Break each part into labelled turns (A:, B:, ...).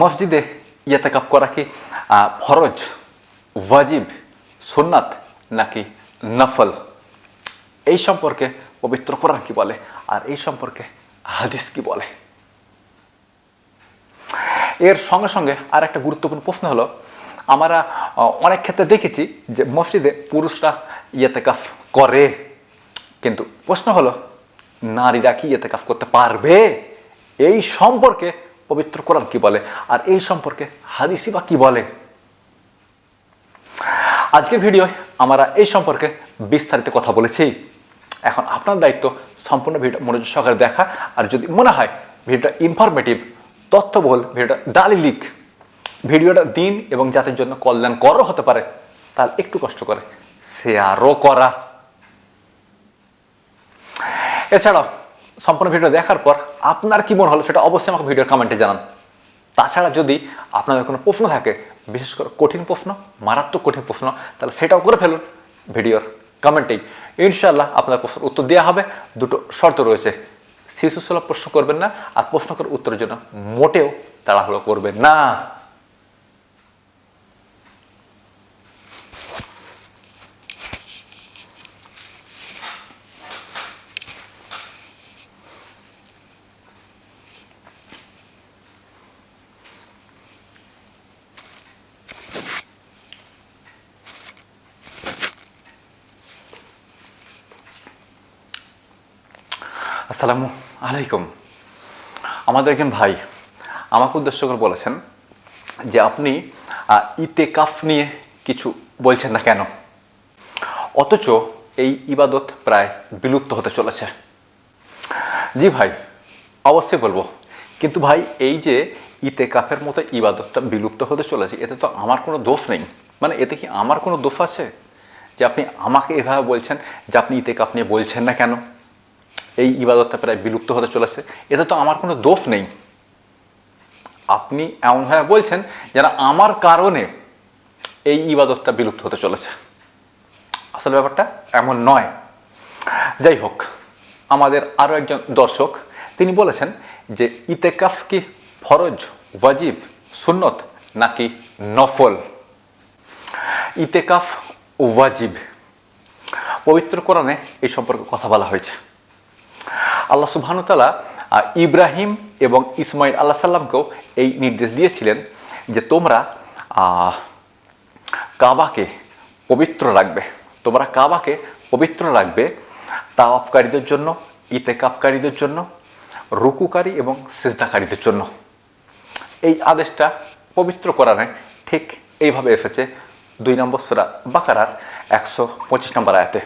A: মসজিদে ইয়েতেকাপ করা কি ফরজ, ওয়াজিব, সুন্নাত নাকি নফল? এই সম্পর্কে পবিত্র কোরআন কি বলে? আর এই সম্পর্কে হাদিস কি বলে? এর সঙ্গে সঙ্গে আর একটা গুরুত্বপূর্ণ প্রশ্ন হলো, আমরা অনেক ক্ষেত্রে দেখেছি যে মসজিদে পুরুষরা ইয়েতেকাফ করে। কিন্তু প্রশ্ন হলো, নারীরা কি ইয়েতেকাফ করতে পারবে? এই সম্পর্কে পবিত্র কোরআন কি বলে? আর এই সম্পর্কে হাদিসি বা কি বলে? আজকের ভিডিওয় আমরা এই সম্পর্কে বিস্তারিত কথা বলেছি। এখন আপনার দায়িত্ব সম্পূর্ণ ভিডিও মনোযোগ সহকারে দেখা। আর যদি মনে হয় ভিডিওটা ইনফরমেটিভ তথ্যবহুল, ভিডিওটা ডালিলিক ভিডিওটা দিন এবং জাতির জন্য কল্যাণকরও হতে পারে, তাহলে একটু কষ্ট করে শেয়ারও করা। এছাড়াও সম্পূর্ণ ভিডিও দেখার পর আপনার কি মনে হলো সেটা অবশ্যই আমাকে ভিডিওর কমেন্টে জানান। তাছাড়া যদি আপনাদের কোনো প্রশ্ন থাকে, বিশেষ করে কঠিন প্রশ্ন, মারাত্মক কঠিন প্রশ্ন, তাহলে সেটাও করে ফেলুন ভিডিওর কমেন্টেই ইনশাল্লাহ আপনার প্রশ্নের উত্তর দেওয়া হবে। দুটো শর্ত রয়েছে। শিশু প্রশ্ন করবেন না আর প্রশ্ন করার উত্তরের জন্য মোটেও তাড়াহুড়ো করবেন না। আসসালামু আলাইকুম। আমাদের একজন ভাই আমাকে উদ্দেশ্য করে বলেছেন যে আপনি ইতে কাফ নিয়ে কিছু বলছেন না কেন? অথচ এই ইবাদত প্রায় বিলুপ্ত হতে চলেছে। জি ভাই, অবশ্যই বলব। কিন্তু ভাই, এই যে ইতে কাফের মতো ইবাদতটা বিলুপ্ত হতে চলেছে, এতে তো আমার কোনো দোষ নেই। মানে এতে কি আমার কোনো দোষ আছে? যে আপনি আমাকে এভাবে বলছেন যে আপনি ইতেকাফ নিয়ে বলছেন না কেন? এই ইবাদতটা প্রায় বিলুপ্ত হতে চলেছে। এতে তো আমার কোনো দোষ নেই। আপনি এমনভাবে বলছেন যেন আমার কারণে এই ইবাদতটা বিলুপ্ত হতে চলেছে। আসলে ব্যাপারটা এমন নয়। যাই হোক, আমাদের আরও একজন দর্শক, তিনি বলেছেন যে ইতেকাফ কি ফরজ, ওয়াজিব, সুন্নত, নাকি নফল? ইতেকাফ ওয়াজিব। পবিত্র কোরআনে এই সম্পর্কে কথা বলা হয়েছে। আল্লাহ সুবহানুতালা ইব্রাহিম এবং ইসমাইল আল্লাহ সাল্লামকেও এই নির্দেশ দিয়েছিলেন যে তোমরা কাবাকে পবিত্র রাখবে। তোমরা কাবাকে পবিত্র রাখবে তাওয়াফকারীদের জন্য ইতেকাপকারীদের জন্য, রুকুকারী এবং সেজদাকারীদের জন্য। এই আদেশটা পবিত্র কোরআনে ঠিক এইভাবে এসেছে দুই নম্বর সুরা বাকারার একশো পঁচিশ নম্বর আয়াতে।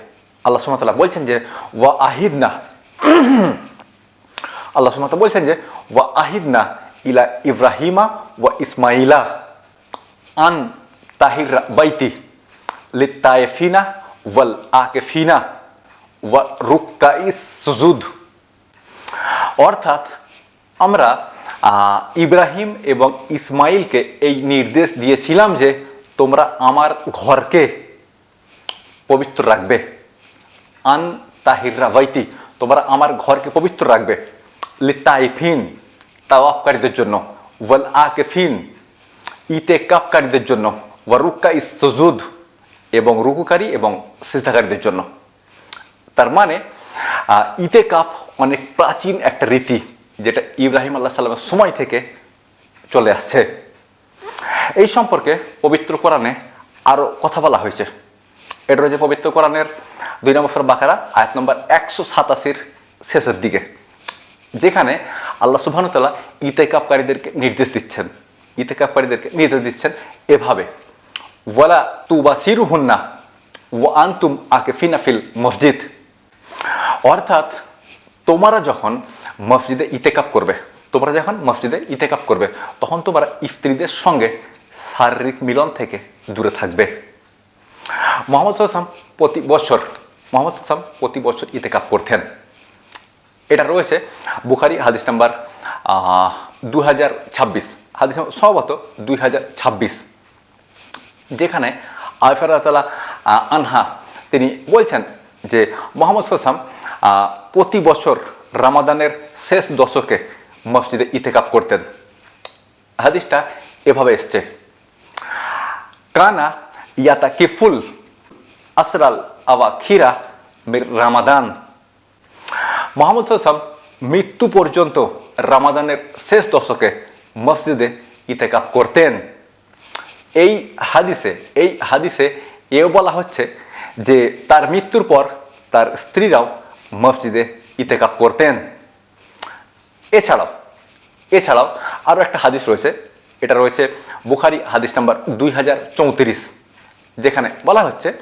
A: আল্লাহ সুমতাল্লাহ বলছেন যে, ওয়া আহিদনা আল্লাহ সুমত বলছেন যে, ওয়া আহিদনা ইলা ইব্রাহিমা ওয়া ইসমাইলা আন তাহির বাইতি লিত্তায়ফিনা ওয়াল আকেফিনা ওয়া রুক্কা সুজুদ। অর্থাৎ আমরা ইব্রাহিম এবং ইসমাইলকে এই নির্দেশ দিয়েছিলাম যে, তোমরা আমার ঘরকে পবিত্র রাখবে। আন তাহিররা বাইতি তোমরা আমার ঘরকে পবিত্র রাখবে। লিতাইফিন তাওয়াফকারীদের জন্য। ওয়াল আকেফিন, ইতে কাপকারীদের জন্য। ওয়ারুক্কা ইস সুজুদ এবং রুকুকারী এবং সিজদাকারীদের জন্য। তার মানে ইতে কাপ অনেক প্রাচীন একটা রীতি যেটা ইব্রাহিম আল্লাহ সাল্লামের সময় থেকে চলে আসছে। এই সম্পর্কে পবিত্র কোরআনে আরও কথা বলা হয়েছে। এটা রয়েছে পবিত্র কোরআনের দুই নম্বর বাকারা, আয়াত নম্বর একশো সাতাশির শেষের দিকে, যেখানে আল্লাহ সুবহানুতাল্লাহ ইতেকাপকারীদেরকে নির্দেশ দিচ্ছেন ইতেকাপকারীদেরকে নির্দেশ দিচ্ছেন এভাবে, ওয়ালা তুবা সিরু হুন্না ও আন্তুম আকে ফিনাফিল মসজিদ অর্থাৎ তোমরা যখন মসজিদে ইতেকাপ করবে, তোমরা যখন মসজিদে ইতেকাপ করবে, তখন তোমরা স্ত্রীদের সঙ্গে শারীরিক মিলন থেকে দূরে থাকবে। মোহাম্মদ সাল্লাম প্রতি বছর, মোহাম্মদ সাল্লাম প্রতি বছর ইতেকাপ করতেন। এটা রয়েছে বুখারি হাদিস নাম্বার দু হাজার ছাব্বিশ। হাদিস সম্ভবত দুই হাজার ছাব্বিশ। যেখানে আয়ফারাতলা আনহা তিনি বলছেন যে, মোহাম্মদ সাল্লাম প্রতি বছর রামাদানের শেষ দশকে মসজিদে ইতেকাপ করতেন। হাদিসটা এভাবে এসছে। কানা ইয়াতা কিফুল আসরাল আওয়া খিরা মির রামাদান মোহাম্মদ সাল্লাম মৃত্যু পর্যন্ত রামাদানের শেষ দশকে মসজিদে ইতেকাপ করতেন এই হাদিসে এই হাদিসে এও বলা হচ্ছে যে তার মৃত্যুর পর তার স্ত্রীরাও মসজিদে ইতেকাপ করতেন এছাড়াও এছাড়াও আরও একটা হাদিস রয়েছে এটা রয়েছে বুখারি হাদিস নাম্বার দুই হাজার চৌত্রিশ যেখানে বলা হচ্ছে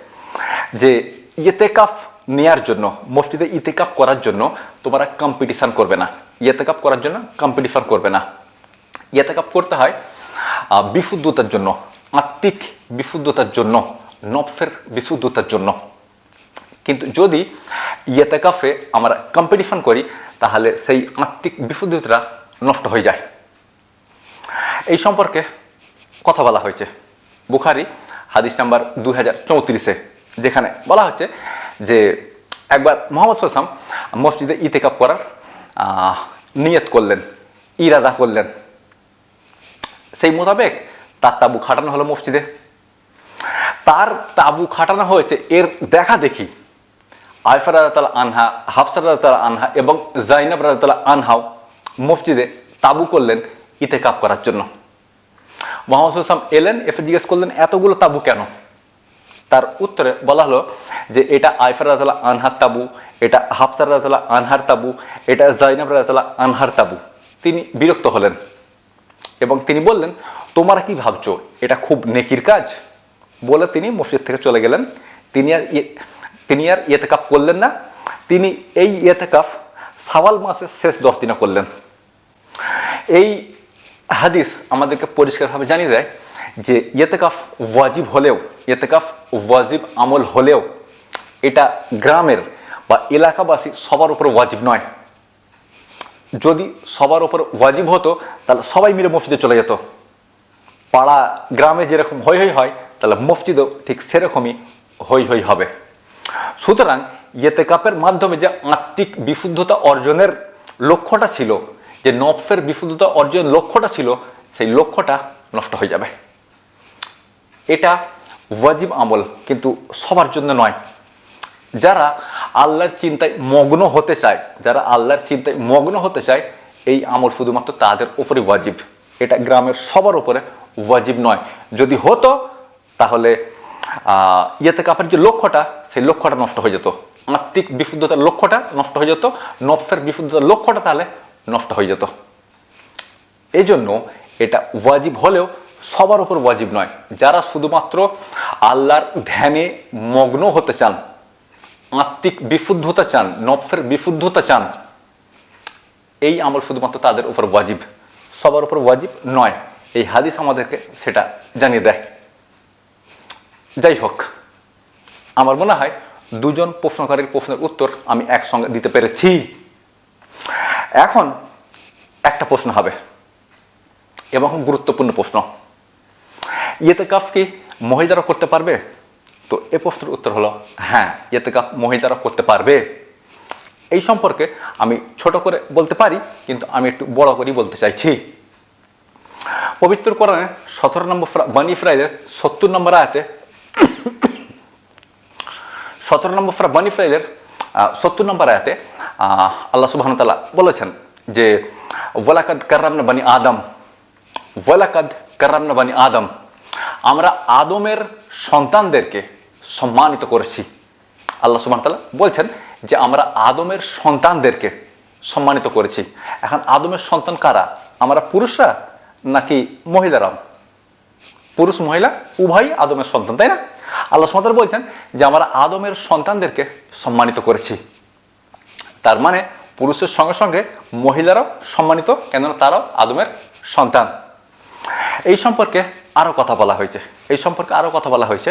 A: যে ইয়েতেকাফ নেয়ার জন্য, মসজিদে ইতেকাপ করার জন্য তোমরা কম্পিটিশান করবে না। ইতেকাপ করার জন্য কম্পিটিশান করবে না। ইতেকাপ করতে হয় বিশুদ্ধতার জন্য, আত্মিক বিশুদ্ধতার জন্য নফের বিশুদ্ধতার জন্য। কিন্তু যদি ইয়েতেকাফে আমরা কম্পিটিশন করি, তাহলে সেই আত্মিক বিশুদ্ধতা নষ্ট হয়ে যায়। এই সম্পর্কে কথা বলা হয়েছে। বুখারি হাদিস নাম্বার দুই হাজার চৌত্রিশে, যেখানে বলা হচ্ছে যে একবার মোহাম্মদ সাল্লাম মসজিদে ইতেকাপ করার নিয়ত করলেন, ইরাদা করলেন। সেই মোতাবেক তার তাবু খাটানো হলো মসজিদে। তার তাবু খাটানো হয়েছে এর দেখা দেখি আয়ফা রাজাতালা আনহা হাফসা রাজাতালা আনহা এবং জাইনাব রাজাতালা আনহাও মসজিদে তাবু করলেন ইতেকাপ করার জন্য। মোহাম্মদ এলেন এফে জিজ্ঞেস করলেন, এতগুলো তাবু কেন? তার উত্তরে বলা হলো যে, এটা আইফার রাজাতালা আনহার তাবু, এটা হাফসা রাজাতালা আনহার তাবু, এটা জাইনাব রাজাতালা আনহার তাবু। তিনি বিরক্ত হলেন এবং তিনি বললেন, তোমরা কি ভাবছ? এটা খুব নেকির কাজ? বলে তিনি মসজিদ থেকে চলে গেলেন। তিনি আর ইয়ে- তিনি আর ইয়েতেকাফ করলেন না। তিনি এই ইয়েতেকাফ সাওয়াল মাসের শেষ দশ দিনে করলেন। এই হাদিস আমাদেরকে পরিষ্কারভাবে জানিয়ে দেয় যে ইয়েতেকাফ ওয়াজিব হলেও ইয়েতেকাফ ওয়াজিব আমল হলেও এটা গ্রামের বা এলাকাবাসী সবার উপর ওয়াজিব নয়। যদি সবার ওপর ওয়াজিব হতো, তাহলে সবাই মিলে মসজিদে চলে যেত। পাড়া গ্রামে যেরকম হই হই হয়, তাহলে মসজিদও ঠিক সেরকমই হই হই হবে। সুতরাং ইয়েতেকাপের মাধ্যমে যে আত্মিক বিশুদ্ধতা অর্জনের লক্ষ্যটা ছিল যে নফের বিশুদ্ধতা অর্জন লক্ষ্যটা ছিল, সেই লক্ষ্যটা নষ্ট হয়ে যাবে। এটা ওয়াজিব আমল, কিন্তু সবার জন্য নয়। যারা আল্লাহর চিন্তায় মগ্ন হতে চায়, যারা আল্লাহর চিন্তায় মগ্ন হতে চায়, এই আমল শুধুমাত্র তাদের উপরে ওয়াজিব। এটা গ্রামের সবার উপরে ওয়াজিব নয়। যদি হতো, তাহলে ইয়েতে কাপের যে লক্ষ্যটা, সেই লক্ষ্যটা নষ্ট হয়ে যেত। আত্মিক বিশুদ্ধতার লক্ষ্যটা নষ্ট হয়ে যেত। নফের বিশুদ্ধতার লক্ষ্যটা তাহলে নষ্ট হয়ে যেত। এই জন্য এটা ওয়াজিব হলেও সবার উপর ওয়াজিব নয়। যারা শুধুমাত্র আল্লাহর ধ্যানে মগ্ন হতে চান, আত্মিক বিশুদ্ধতা চান নফের বিশুদ্ধতা চান, এই আমল শুধুমাত্র তাদের উপর ওয়াজিব। সবার উপর ওয়াজিব নয়। এই হাদিস আমাদেরকে সেটা জানিয়ে দেয়। যাই হোক, আমার মনে হয় দুজন প্রশ্নকারীর প্রশ্নের উত্তর আমি একসঙ্গে দিতে পেরেছি। এখন একটা প্রশ্ন হবে, এবং গুরুত্বপূর্ণ প্রশ্ন। ইয়েতে কাফ কি মহিলারা করতে পারবে? তো এ প্রশ্নের উত্তর হলো হ্যাঁ ইয়েতে কাফ মহিলারা করতে পারবে। এই সম্পর্কে আমি ছোট করে বলতে পারি, কিন্তু আমি একটু বড় করেই বলতে চাইছি। পবিত্র কোরআনে সতেরো নম্বর বানি ফ্রাইদের সত্তর নম্বর আয়াতে, সতেরো নম্বর বানি ফ্রাইদের সত্তর নম্বর আয়াতে আল্লাহ সুবাহ তালা বলেছেন যে, ওয়ালাকাদ কার্রামনা বানি আদম, ওয়ালাকাদ কার্রামনা বানি আদম, আমরা আদমের সন্তানদেরকে সম্মানিত করেছি। আল্লাহ সুবাহ তালা বলছেন যে, আমরা আদমের সন্তানদেরকে সম্মানিত করেছি। এখন আদমের সন্তান কারা? আমরা পুরুষরা নাকি মহিলারা পুরুষ, মহিলা, উভয়ই আদমের সন্তান, তাই না? আল্লাহ সুমাতার বলছেন যে, আমরা আদমের সন্তানদেরকে সম্মানিত করেছি। তার মানে পুরুষের সঙ্গে সঙ্গে মহিলারাও সম্মানিত, কেননা তারাও আদমের সন্তান। এই সম্পর্কে আরও কথা বলা হয়েছে। এই সম্পর্কে আরও কথা বলা হয়েছে।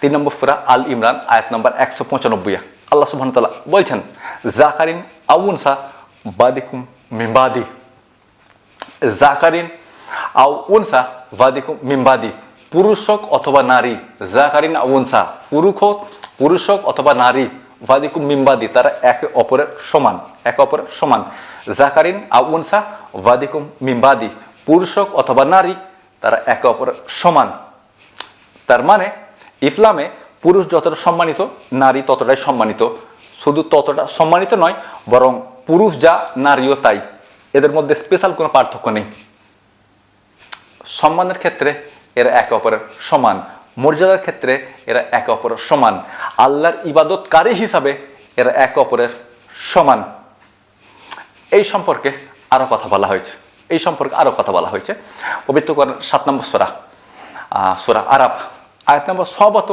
A: তিন নম্বর ফুরা আল ইমরান, আয়াত নম্বর একশো পঁচানব্বই আল্লাহ সুবহান তাআলা বলছেন, জাকারিন আউনসা বাদিকুম মিম্বাদি জাকারিন আউ উনসা বাদিকুম মিম্বাদি পুরুষ হোক অথবা নারী, জাকারিন আউ উনসা। পুরুষ হোক পুরুষ হোক অথবা নারী ভাদিকুম মিম্বাদি, তারা একে অপরের সমান, একে অপরের সমান। জাকারিন আউ ওয়াদিকুম মিম্বাদি পুরুষ হোক অথবা নারী, তারা একে অপরের সমান। তার মানে ইসলামে পুরুষ যতটা সম্মানিত, নারী ততটাই সম্মানিত। শুধু ততটা সম্মানিত নয়, বরং পুরুষ যা, নারীও তাই। এদের মধ্যে স্পেশাল কোনো পার্থক্য নেই। সম্মানের ক্ষেত্রে এরা একে অপরের সমান। মর্যাদার ক্ষেত্রে এরা একে অপরের সমান। আল্লাহর ইবাদতকারী হিসাবে এরা একে অপরের সমান। এই সম্পর্কে আরও কথা বলা হয়েছে। এই সম্পর্কে আরও কথা বলা হয়েছে। পবিত্র করেন সাত নম্বর সোরা সোরা আরাব আয়াত নম্বর সবত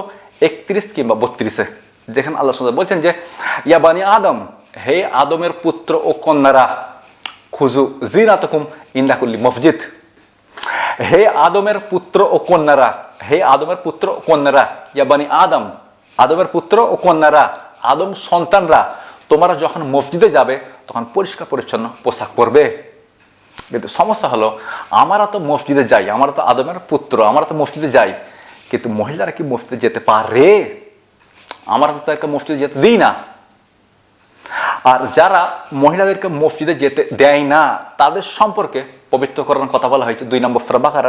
A: একত্রিশ কিংবা বত্রিশে, যেখানে আল্লাহ সুন্দর বলছেন যে ইয়াবানি আদম, হে আদমের পুত্র ও কন্যারা, খুজু জিনাতকুম ইন্দাকুল্লি মসজিদ হে আদমের পুত্র ও কন্যারা হে আদমের পুত্র কন্যারা ইয়াবানি আদম, আদমের পুত্র ও কন্যারা, আদম সন্তানরা, তোমরা যখন মসজিদে যাবে, তখন পরিষ্কার পরিচ্ছন্ন পোশাক পরবে। কিন্তু সমস্যা হলো, আমরা তো মসজিদে যাই, আমরা তো আদমের পুত্র, আমরা তো মসজিদে যাই, কিন্তু মহিলারা কি মসজিদে যেতে পারে? আমরা তো তাদেরকে মসজিদে যেতে দিই না। আর যারা মহিলাদেরকে মসজিদে যেতে দেয় না, তাদের সম্পর্কে পবিত্রকরণ কথা বলা হয়েছে দুই নম্বর ফ্রাবাকার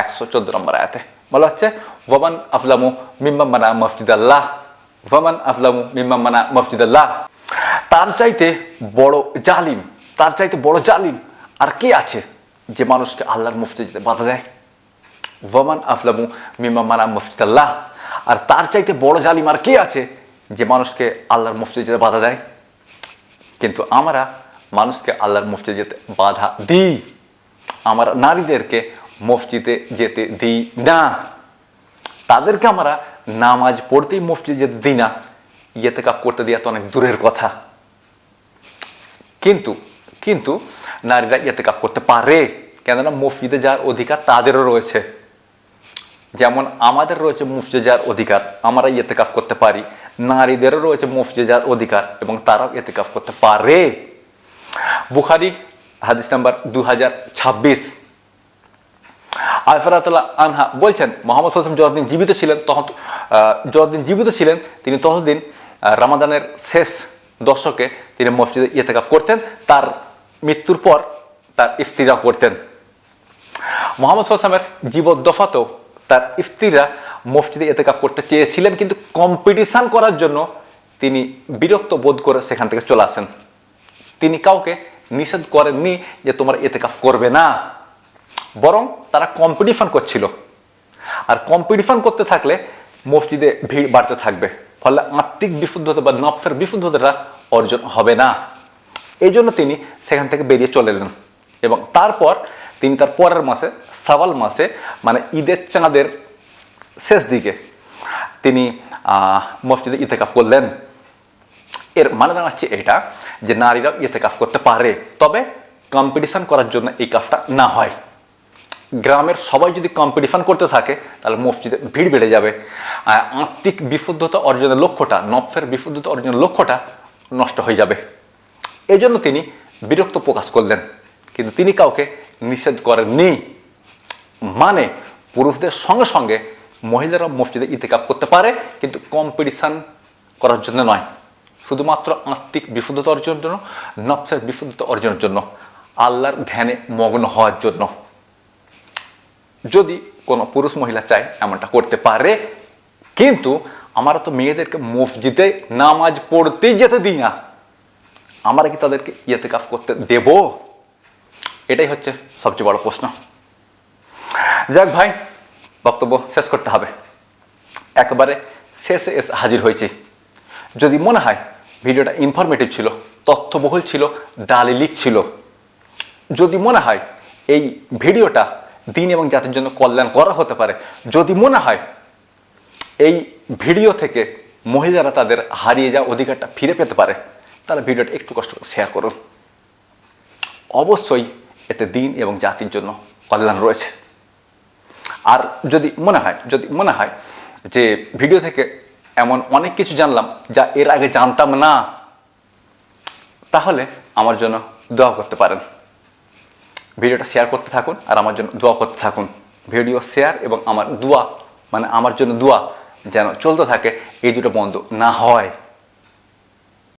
A: একশো চোদ্দ নম্বর আয়াতে। বলা হচ্ছে, ওয়ামান আফলামু মিম্মা মানা মসজিদ আল্লাহ ওয়ামান আফলামু মিম্মা মানা মসজিদ আল্লাহ তার চাইতে বড় জালিম, তার চাইতে বড় জালিম আর কে আছে যে মানুষকে আল্লাহর মসজিদে বাধা দেয়? ওয়ামান আফলামু মিম্মা মানা মসজিদ আল্লাহ আর তার চাইতে বড় জালিম আর কে আছে যে মানুষকে আল্লাহর মসজিদে বাধা দেয়? কিন্তু আমরা মানুষকে আল্লাহর মসজিদে বাধা দিই। আমরা নারীদেরকে মসজিদে যেতে দিই না। তাদেরকে আমরা নামাজ পড়তেই মসজিদে যেতে দিই না। ইয়েতে কাপ করতে দেওয়া তো অনেক দূরের কথা। কিন্তু কিন্তু নারীরা ইয়েতে কাপ করতে পারে। কেননা মসজিদে যাওয়ার অধিকার তাদেরও রয়েছে। যেমন আমাদের রয়েছে মসজিদে যাওয়ার অধিকার, আমরা ইয়েতেকাফ করতে পারি। নারীদেরও রয়েছে মসজিদে যাওয়ার অধিকার এবং তারাও ইয়েতেকাফ করতে পারে। বুখারি হাদিস নাম্বার দু হাজার ছাব্বিশ। আলফরাতুল্লাহ আনহা বলছেন, মোহাম্মদ সাল্লাম যতদিন জীবিত ছিলেন তখন যতদিন জীবিত ছিলেন, তিনি ততদিন রামাদানের শেষ দশকে তিনি মসজিদে ইয়েতেকাফ করতেন। তার মৃত্যুর পর তার ইফতিরা করতেন। মোহাম্মদ সাল্লামের জীবদ্দফাতেও তার ইফতিরা মসজিদে এতেকাপ করতে চেয়েছিলেন, কিন্তু কম্পিটিশান করার জন্য তিনি বিরক্ত বোধ করে সেখান থেকে চলে আসেন। তিনি কাউকে নিষেধ করেননি যে তোমরা এতেকাফ করবে না। বরং তারা কম্পিটিশন করছিল। আর কম্পিটিশন করতে থাকলে মসজিদে ভিড় বাড়তে থাকবে। ফলে আত্মিক বিশুদ্ধতা বা নফসের বিশুদ্ধতাটা অর্জন হবে না। এই জন্য তিনি সেখান থেকে বেরিয়ে চলে এলেন। এবং তারপর তিনি তার পরের মাসে, সাওয়াল মাসে মানে ঈদের চাঁদের শেষ দিকে তিনি মসজিদে ইতেকাফ করলেন। এর মানে দাঁড়াচ্ছে এটা যে নারীরা ইতেকাফ করতে পারে। তবে কম্পিটিশন করার জন্য এই কাজটা না হয়। গ্রামের সবাই যদি কম্পিটিশন করতে থাকে, তাহলে মসজিদে ভিড় বেড়ে যাবে। আর আত্মিক বিশুদ্ধতা অর্জনের লক্ষ্যটা, নফসের বিশুদ্ধতা অর্জনের লক্ষ্যটা নষ্ট হয়ে যাবে। এই জন্য তিনি বিরক্ত প্রকাশ করলেন। কিন্তু তিনি কাউকে নিষেধ করেননি। মানে পুরুষদের সঙ্গে সঙ্গে মহিলারা মসজিদে ইতিকাপ করতে পারে, কিন্তু কম্পিটিশান করার জন্য নয়। শুধুমাত্র আত্মিক বিশুদ্ধতা অর্জনের জন্য, নফসের বিশুদ্ধতা অর্জনের জন্য, আল্লাহর ধ্যানে মগ্ন হওয়ার জন্য। যদি কোনো পুরুষ মহিলা চায় এমনটা করতে পারে, কিন্তু আমরা তো মেয়েদেরকে মসজিদে নামাজ পড়তেই যেতে দিই না। আমরা কি তাদেরকে ইয়েতে কাজ করতে দেব? এটাই হচ্ছে সবচেয়ে বড় প্রশ্ন। যাক ভাই, বক্তব্য শেষ করতে হবে। একবারে শেষে এসে হাজির হয়েছি। যদি মনে হয় ভিডিওটা ইনফরমেটিভ ছিল, তথ্যবহুল ছিল, দালিলিক ছিল, যদি মনে হয় এই ভিডিওটা দিন এবং জাতির জন্য কল্যাণ করা হতে পারে। যদি মনে হয় এই ভিডিও থেকে মহিলারা তাদের হারিয়ে যাওয়া অধিকারটা ফিরে পেতে পারে, তাহলে ভিডিওটা একটু কষ্ট করে শেয়ার করুন। অবশ্যই এতে দিন এবং জাতির জন্য কল্যাণ রয়েছে। আর যদি মনে হয়, যদি মনে হয় যে ভিডিও থেকে এমন অনেক কিছু জানলাম যা এর আগে জানতাম না, তাহলে আমার জন্য দোয়া করতে পারেন। ভিডিওটা শেয়ার করতে থাকুন আর আমার জন্য দোয়া করতে থাকুন। ভিডিও শেয়ার এবং আমার দোয়া মানে আমার জন্য দোয়া যেন চলতে থাকে, এই দুটো বন্ধ না হয়।